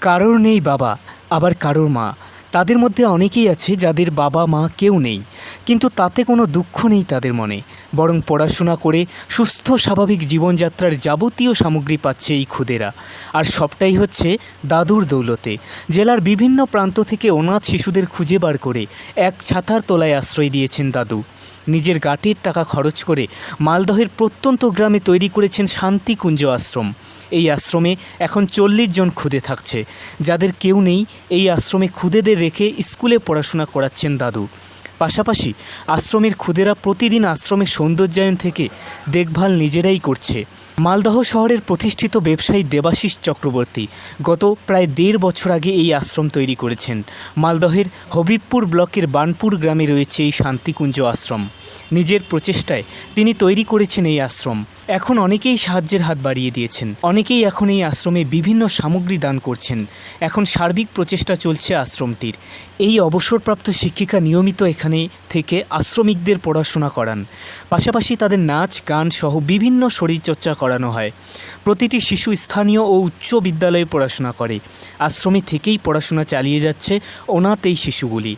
কারোর নেই বাবা, আবার কারোর মা। তাদের মধ্যে অনেকেই আছে যাদের বাবা, মা কেউ নেই। কিন্তু তাতে কোনো দুঃখ নেই তাদের মনে। বরং পড়াশোনা করে সুস্থ, স্বাভাবিক জীবনযাত্রার যাবতীয় সামগ্রী পাচ্ছে এই খুদেরা। আর সবটাই হচ্ছে দাদুর দৌলতে। জেলার বিভিন্ন প্রান্ত থেকে অনাথ শিশুদের খুঁজে বার করে এক ছাতার তলায় আশ্রয় দিয়েছেন দাদু। নিজের গাটির টাকা খরচ করে মালদহের প্রত্যন্ত গ্রামে তৈরি করেছেন শান্তিকুঞ্জ আশ্রম। এই আশ্রমে এখন চল্লিশ জন খুদে থাকছে। যাদের কেউ নেই, এই আশ্রমে খুদেদের রেখে স্কুলে পড়াশোনা করাচ্ছেন দাদু। পাশাপাশি আশ্রমের খুদেরা প্রতিদিন আশ্রমের সৌন্দর্যায়ন থেকে দেখভাল নিজেরাই করছে। মালদহ শহরের প্রতিষ্ঠিত ব্যবসায়ী দেবাশিস চক্রবর্তী গত প্রায় দেড় বছর আগে এই আশ্রম তৈরি করেছেন। মালদহের হবিবপুর ব্লকের বানপুর গ্রামে রয়েছে এই শান্তিকুঞ্জ আশ্রম। নিজের প্রচেষ্টায় তিনি তৈরি করেছেন এই আশ্রম। এখন অনেকেই সাহায্যের হাত বাড়িয়ে দিয়েছেন। অনেকেই এখন এই আশ্রমে বিভিন্ন সামগ্রী দান করছেন। এখন সার্বিক প্রচেষ্টা চলছে আশ্রমটির। এই অবসরপ্রাপ্ত শিক্ষিকা নিয়মিত এখানে থেকে আশ্রমিকদের পড়াশোনা করান। পাশাপাশি তাদের নাচ, গান সহ বিভিন্ন শরীরচর্চা করানো হয়। প্রতিটি শিশু স্থানীয় ও উচ্চ বিদ্যালয়ে পড়াশোনা করে। আশ্রমে থেকেই পড়াশোনা চালিয়ে যাচ্ছে অনাথ এই শিশুগুলি।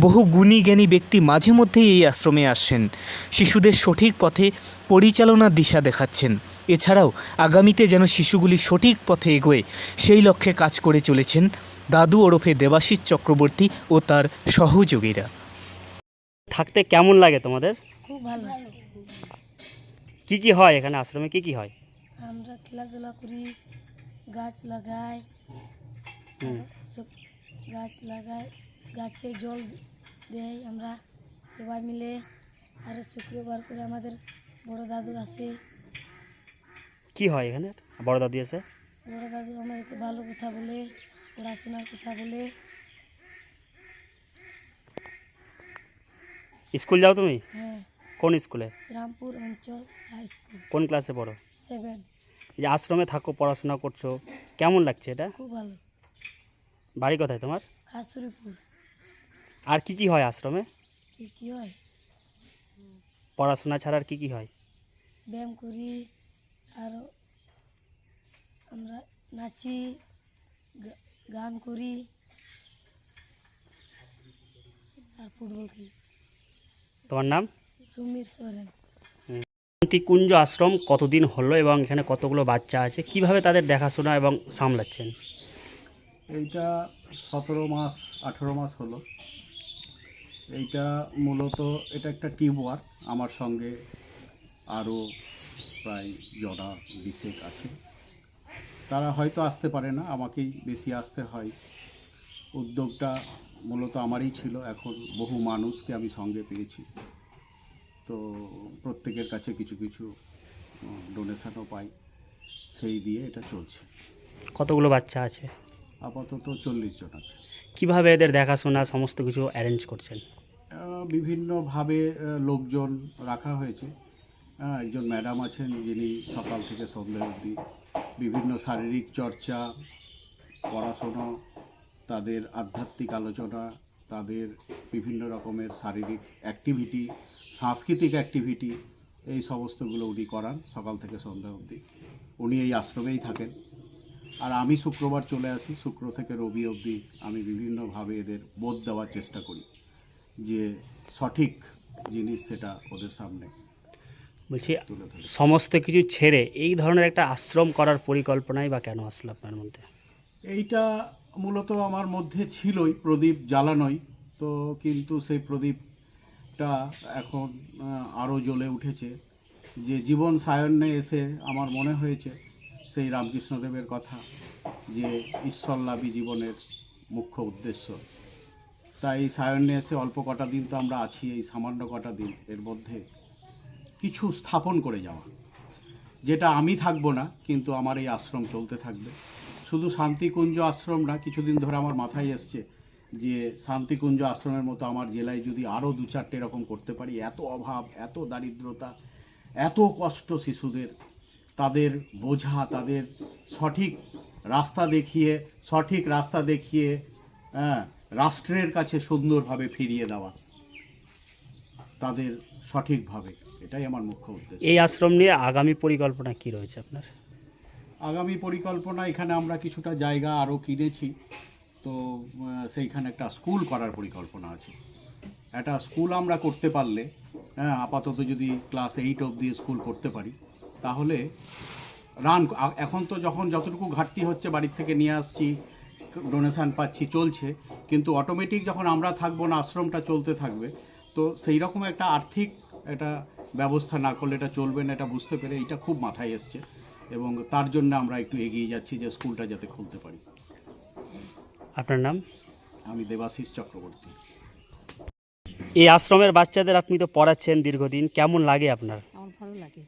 বহু গুণী জ্ঞানী ব্যক্তি মাঝে মধ্যেই এই আশ্রমে আসছেন শিশুদের সঠিক পথে পরিচালনার দিশা দেখাচ্ছেন। এছাড়াও আগামীতে যেন শিশুগুলি সঠিক পথে এগোয় সেই লক্ষ্যে কাজ করে চলেছেন দাদু ওরফে দেবাশিস চক্রবর্তী ও তার সহযোগীরা। থাকতে কেমন লাগে তোমাদের? খুব ভালো। কি কি হয় এখানে আশ্রমে? কি কি হয়? আমরা খেলাধুলা করি গাছ লাগাই হুম। সব- গাছ লাগাই গাছে জল দেয় আমরা সবাই মিলে। আর শুক্রবার করে আমাদের বড় দাদু আসে কি হয় এখানে? বড় দাদি আছে? বড় দাদু আমাদেরকে ভালো কথা বলে পড়াশোনার কথা বলে। স্কুল যাও তুমি? হ্যাঁ। কোন স্কুলে? শ্রীরামপুর অঞ্চল হাই স্কুল। কোন ক্লাসে পড়ো? সেভেন। এই যে আশ্রমে থাকো পড়াশোনা করছ কেমন লাগছে এটা? খুব ভালো। বাড়ি কোথায় তোমার? খাসুরিপুর। আর কি কি হয় আশ্রমে? কি কী হয়? পড়াশোনা ছাড়া আর কি কি হয়? ব্যায়াম করি আর আমরা নাচি গা- গান করি আর ফুটবল খেলি। তোমার নাম? সমীর সোরেন। শান্তিকুঞ্জ আশ্রম কতদিন হলো এবং এখানে কতগুলো বাচ্চা আছে? কীভাবে তাদের দেখাশোনা এবং সামলাচ্ছেন? এইটা সতেরো মাস আঠেরো মাস হলো। এইটা মূলত এটা একটা টিম ওয়ার্ক আমার সঙ্গে আরও প্রায় জনা বিশেক আছে। তারা হয়তো আসতে পারে না আমাকেই বেশি আসতে হয়। উদ্যোগটা মূলত আমারই ছিল এখন বহু মানুষকে আমি সঙ্গে পেয়েছি। তো প্রত্যেকের কাছে কিছু কিছু ডোনেশনও পাই। সেই দিয়ে এটা চলছে। কতগুলো বাচ্চা আছে? আপাতত চল্লিশ জন আছে। কীভাবে এদের দেখাশোনা সমস্ত কিছু অ্যারেঞ্জ করছেন? বিভিন্নভাবে লোকজন রাখা হয়েছে। একজন ম্যাডাম আছেন যিনি সকাল থেকে সন্ধ্যা অবধি। বিভিন্ন শারীরিক চর্চা পড়াশুনো তাদের আধ্যাত্মিক আলোচনা তাদের বিভিন্ন রকমের শারীরিক অ্যাক্টিভিটি সাংস্কৃতিক অ্যাক্টিভিটি এই সমস্তগুলো উনি করান সকাল থেকে সন্ধ্যা অবধি। উনি এই আশ্রমেই থাকেন। আর আমি শুক্রবার চলে আসি। শুক্র থেকে রবি অবধি আমি বিভিন্নভাবে এদের বোধ দেওয়ার চেষ্টা করি যে সঠিক জিনিস সেটা ওদের সামনে বলছি সমস্ত কিছু ছেড়ে এই ধরনের একটা আশ্রম করার পরিকল্পনাই বা কেন আসলো আপনার মধ্যে? এইটা মূলত আমার মধ্যে ছিলই প্রদীপ জ্বালানোই। তো কিন্তু সেই প্রদীপটা এখন আরও জ্বলে উঠেছে। যে জীবন সায়ন্যে এসে আমার মনে হয়েছে সেই রামকৃষ্ণদেবের কথা, যে ঈশ্বরলাভী জীবনের মুখ্য উদ্দেশ্য। তাই সায়ন্যে এসে অল্প কটা দিন তো আমরা আছি, এই সামান্য কটা দিন এর মধ্যে কিছু স্থাপন করে যাওয়া। যেটা আমি থাকব না, কিন্তু আমার এই আশ্রম চলতে থাকবে। শুধু শান্তিকুঞ্জ আশ্রম না, কিছুদিন ধরে আমার মাথায় এসছে যে শান্তিকুঞ্জ আশ্রমের মতো আমার জেলায় যদি আরও দু চারটে এরকম করতে পারি এত অভাব এত দারিদ্রতা এত কষ্ট শিশুদের তাদের বোঝা তাদের সঠিক রাস্তা দেখিয়ে সঠিক রাস্তা দেখিয়ে হ্যাঁ রাষ্ট্রের কাছে সুন্দরভাবে ফিরিয়ে দেওয়া তাদের সঠিকভাবে এটাই আমার মুখ্য উদ্দেশ্য। এই আশ্রম নিয়ে আগামী পরিকল্পনা কি রয়েছে আপনার? আগামী পরিকল্পনা এখানে আমরা কিছুটা জায়গা আরও কিনেছি। তো সেইখানে একটা স্কুল করার পরিকল্পনা আছে। একটা স্কুল আমরা করতে পারলে হ্যাঁ আপাতত যদি ক্লাস এইট অবধি স্কুল করতে পারি, তাহলে রান এখন তো যখন যতটুকু ঘাটতি হচ্ছে বাড়ির থেকে নিয়ে আসছি, ডোনেশান পাচ্ছি, চলছে, কিন্তু অটোমেটিক যখন আমরা থাকব না, আশ্রমটা চলতে থাকবে, তো সেই রকম একটা আর্থিক একটা ব্যবস্থা না করলে এটা চলবে না, এটা বুঝতে পেরে এটা খুব মাথায় এসছে এবং তার জন্য আমরা একটু এগিয়ে যাচ্ছি যে স্কুলটা যাতে খুলতে পারি। আপনার নাম? আমি দেবাশিস চক্রবর্তী। এই আশ্রমের বাচ্চাদের আপনি তো পড়াচ্ছেন দীর্ঘদিন কেমন লাগে আপনার? আমার ভালো লাগে।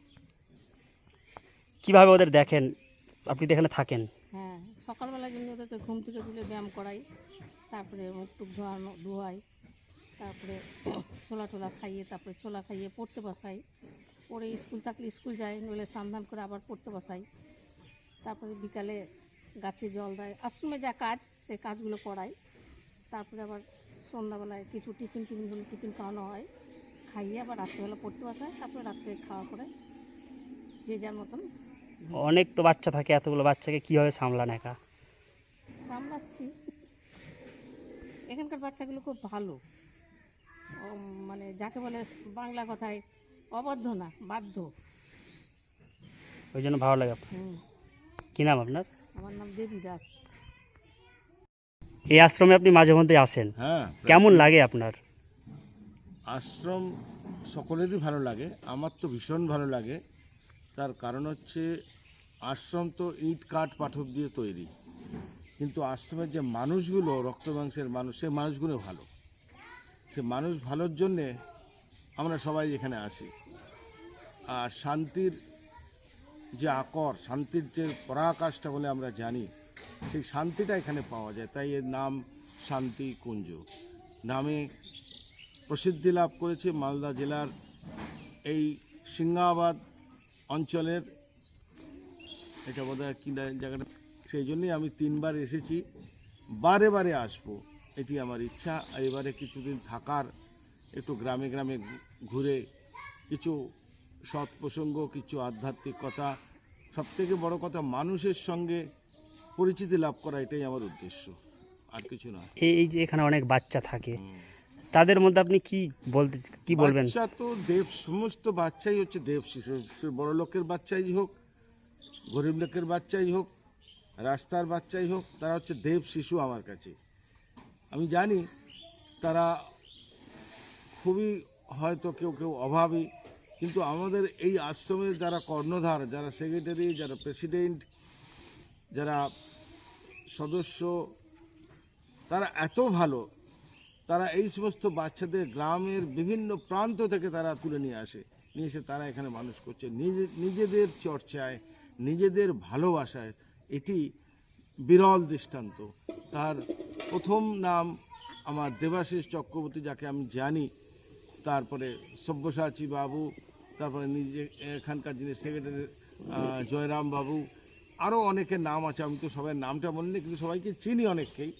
কীভাবে ওদের দেখেন? আপনি তো এখানে থাকেন। হ্যাঁ সকালবেলা যেমনি ওদেরকে ঘুম থেকে তুলে ব্যায়াম করাই তারপরে মুখ টুক ধোয়ানো ধোয়াই তারপরে ছোলা টোলা খাইয়ে তারপরে ছোলা খাইয়ে পড়তে বসাই। পরে স্কুল থাকলে স্কুল যায় নইলে সন্ধান করে আবার পড়তে বসাই। তারপরে বিকালে গাছে জল দেয়। আশ্রমে যা কাজ সে কাজগুলো করাই তারপরে আবার সন্ধ্যাবেলায় কিছু টিফিন টিফিন হলে টিফিন খাওয়ানো হয়। খাইয়ে আবার রাত্রেবেলা পড়তে বসায় তারপরে রাত্রে খাওয়া করে। যে যার মতন। অনেক তো বাচ্চা থাকে এতগুলো বাচ্চাকে কীভাবে সামলান একা? সামলাচ্ছি। এখানকার বাচ্চাগুলো খুব ভালো। মানে যাকে বলে বাংলা কথায় অবাধ্য না বাধ্য। ওই জন্য ভালো লাগে আপনার। কী নাম আপনার? আমার নাম দেবী দাস। এই আশ্রমে আপনি মাঝে মধ্যে আসেন? হ্যাঁ কেমন লাগে আপনার? আশ্রম সকলেরই ভালো লাগে আমার তো ভীষণ ভালো লাগে। তার কারণ হচ্ছে আশ্রম তো ইট কাঠ পাথর দিয়ে তৈরি। কিন্তু আশ্রমের যে মানুষগুলো রক্ত মাংসের মানুষ সে মানুষগুলো ভালো। সে মানুষ ভালোর জন্যে আমরা সবাই এখানে আসি। আর শান্তির যে আকর, শান্তির যে পরাকাশটা বলে আমরা জানি, সেই শান্তিটা এখানে পাওয়া যায়। তাই এর নাম শান্তি কুঞ্জ। নামে প্রসিদ্ধি লাভ করেছে মালদা জেলার এই সিংহাবাদ অঞ্চলের, এটা বোধ হয় কী জায়গাটা? সেই জন্যই আমি তিনবার এসেছি। বারে বারে আসব, এটি আমার ইচ্ছা। এবারে কিছুদিন থাকার, একটু গ্রামে গ্রামে ঘুরে কিছু সৎ প্রসঙ্গ কিছু আধ্যাত্মিক কথা সবথেকে বড় কথা মানুষের সঙ্গে পরিচিতি লাভ করা এটাই আমার উদ্দেশ্য। আর কিছু না। এই যে এখানে অনেক বাচ্চা থাকে তাদের মধ্যে আপনি কি বলতে কি বলবেন? বাচ্চা তো দেব সমস্ত বাচ্চাই হচ্ছে দেব শিশু। বড় লোকের বাচ্চাই হোক গরিব লোকের বাচ্চাই হোক রাস্তার বাচ্চাই হোক তারা হচ্ছে দেব শিশু আমার কাছে। আমি জানি তারা খুবই হয়তো কেউ কেউ অভাবী কিন্তু আমাদের এই আশ্রমের যারা কর্ণধার, যারা সেক্রেটারি যারা প্রেসিডেন্ট যারা সদস্য, তারা এত ভালো, তারা এই সমস্ত বাচ্চাদের গ্রামের বিভিন্ন প্রান্ত থেকে তারা তুলে নিয়ে আসে। নিয়ে এসে তারা এখানে মানুষ করছে। নিজে, নিজেদের চর্চায়, নিজেদের ভালোবাসায়, এটি বিরল দৃষ্টান্ত। তার প্রথম নাম আমার দেবাশিস চক্রবর্তী, যাকে আমি জানি। তারপরে সব্যসাচী বাবু তারপরে নিজে এখানকার যিনি সেক্রেটারি জয়রাম বাবু আরও অনেকের নাম আছে আমি তো সবাই নামটা মনে নেই কিন্তু সবাইকে চিনি অনেককেই।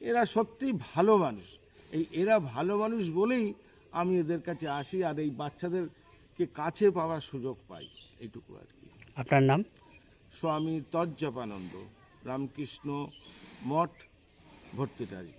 এরা সত্যি ভালো মানুষ। এই এরা ভালো মানুষ বলেই আমি এদের কাছে আসি আর এই বাচ্চাদেরকে কাছে পাওয়ার সুযোগ পাই এইটুকু আর কি। আপনার নাম? স্বামী তজ্জপানন্দ রামকৃষ্ণ মঠ ভর্তিটারি